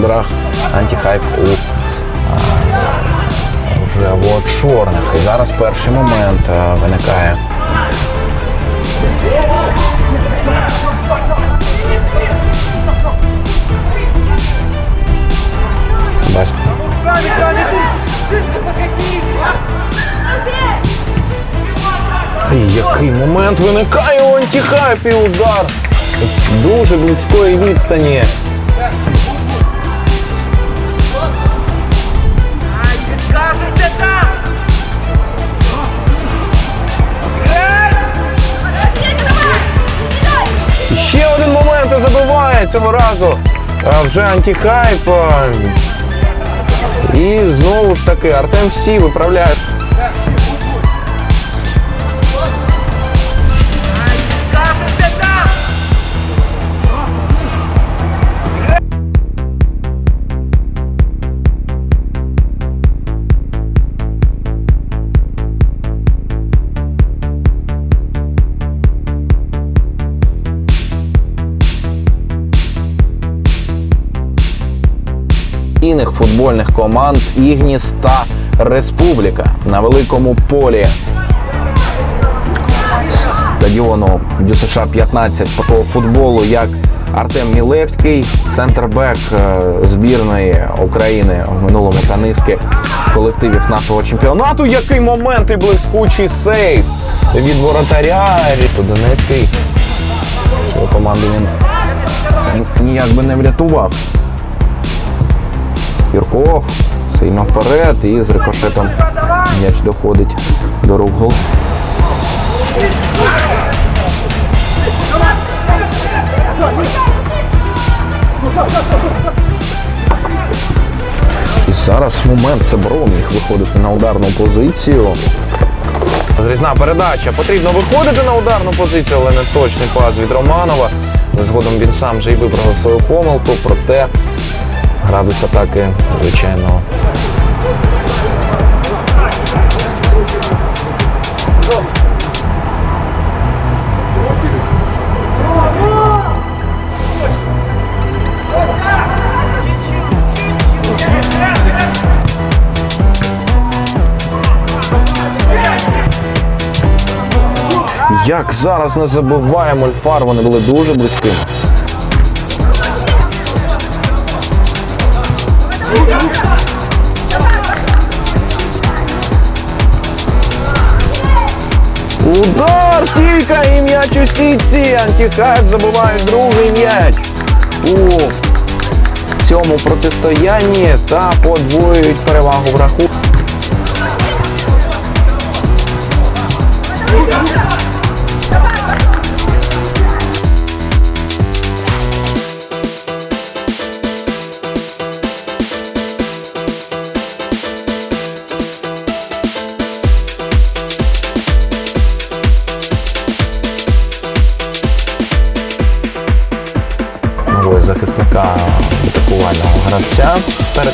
кольорах, антихайп у рожево-чорних. І зараз перший момент виникає. І який момент виникає у антихайпі удар з дуже близької відстані. Цього разу. Вже антихайп. І знову ж таки Артем всі виправляє. Іних футбольних команд Ігніс та Республіка на великому полі стадіону ДЮСШ 15 по футболу як Артем Мілевський, центрбек е, збірної України в минулому та низки колективів нашого чемпіонату. Який момент і блискучий сейф від воротаря Рісто Донецький. Свою команду він ніяк би не врятував. Юрков сильно вперед і з рикошетом м'яч доходить до рук гол. І зараз момент Цебров міг виходити на ударну позицію. Зрізна передача. Потрібно виходити на ударну позицію, але не точний пас від Романова. Згодом він сам вже й виправив свою помилку, проте градус атаки, звичайно, Як зараз не забуваємо Ольфар, вони були дуже близькими. Удар! Стілька і м'яч у сітці! Антихайп забиває другий м'яч у цьому протистоянні та подвоюють перевагу в рахунку.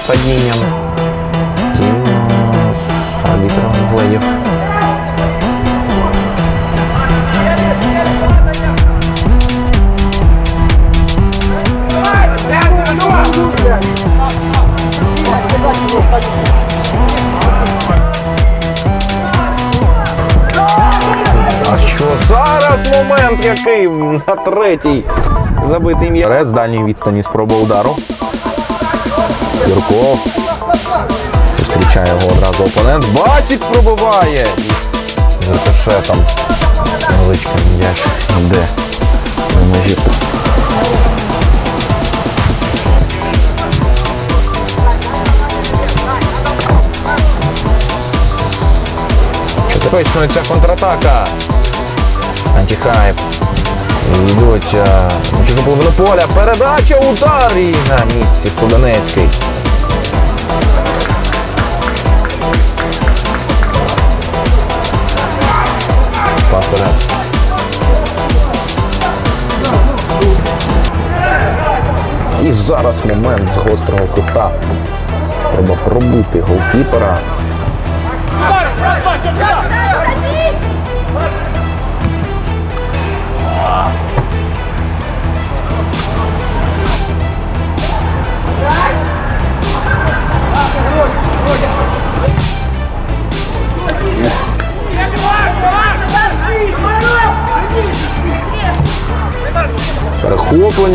Падінням. Арбітр Гледів. А що зараз момент який на третій забитий м'яч. З дальньої відстані спроба удару. Юрков. Зустрічає його одразу опонент. Басік пробиває. Рикошетом. Невеличкий м'яч йде на межі. Ця контратака. Антихайп. І Йдуть е, на чужу половину поля. Передача, удар і на місці Студенецький. І зараз момент з гострого кута. Треба пробити голкіпера.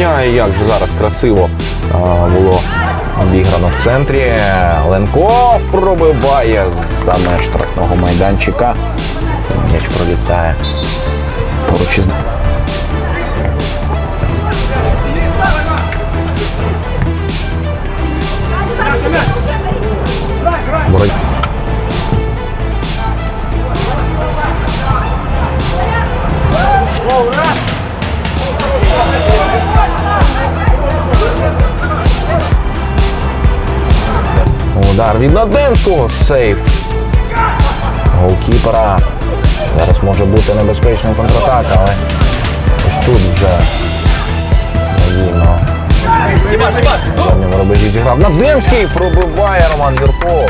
Обороняє. Як же зараз красиво було обіграно в центрі. Ленков пробиває за меж штрафного майданчика. М'яч пролітає. Поруч із Боротьба. Удар від Наденського. Сейф. Голкіпера. Зараз може бути небезпечна контратака, але ось тут вже вільно. На рубежі зіграв. Наденський пробиває Роман Юрков.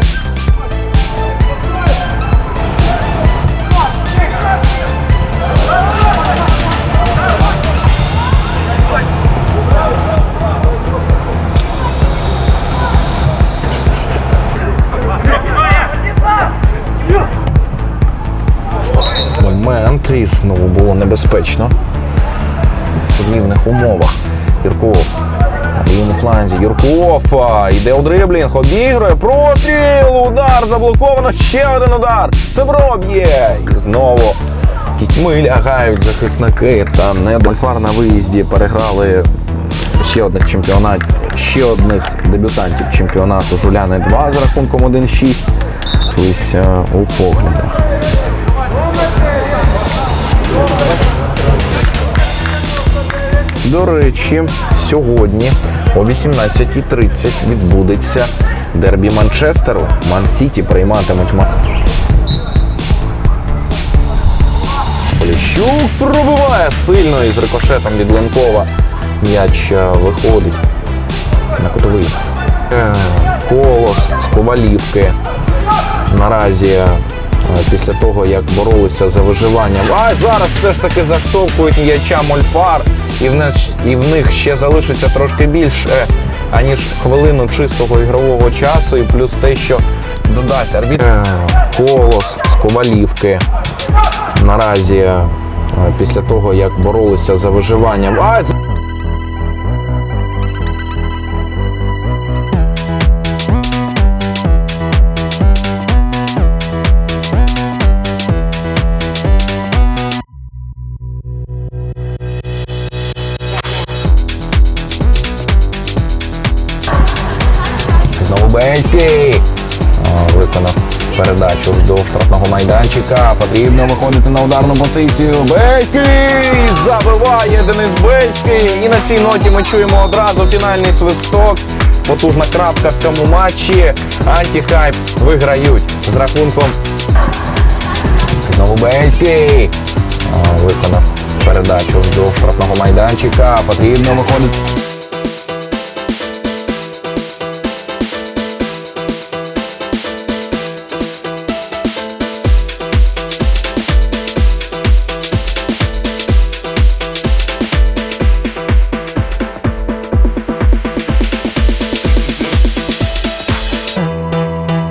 Знову було небезпечно. В рівних умовах. Юрков. Лівому фланзі. Юрков. а, Йде у дриблінг, обігрує. Простріл! Удар заблоковано. Ще один удар. Це б'є. І знову кістьми лягають захисники. Та не Дольфар на виїзді переграли ще одних чемпіонатів, ще одних дебютантів чемпіонату Жуляни 2 з рахунком 1-6. Ось е, у поглядах. До речі, сьогодні о 18.30 відбудеться дербі Манчестеру. Ман-Сіті прийматимуть Ман. Поліщук пробиває сильно із рикошетом від Ленкова. М'яч е, виходить на кутовий. Е, Колос з Ковалівки. Наразі після того, як боролися за виживання. А зараз все ж таки заштовхують м'яча Мольфар, і в, нас, і в них ще залишиться трошки більше, аніж хвилину чистого ігрового часу, і плюс те, що додасть арбітр. Е, Колос з Ковалівки. Наразі е, після того, як боролися за виживання. А, з- Знову Бельський. Виконав передачу до штрафного майданчика. Потрібно виходити на ударну позицію. Бельський забиває Денис Бельський. І на цій ноті ми чуємо одразу фінальний свисток. Потужна крапка в цьому матчі. Антихайп виграють з рахунком. Знову Бельський. Виконав передачу до штрафного майданчика. Потрібно виходити.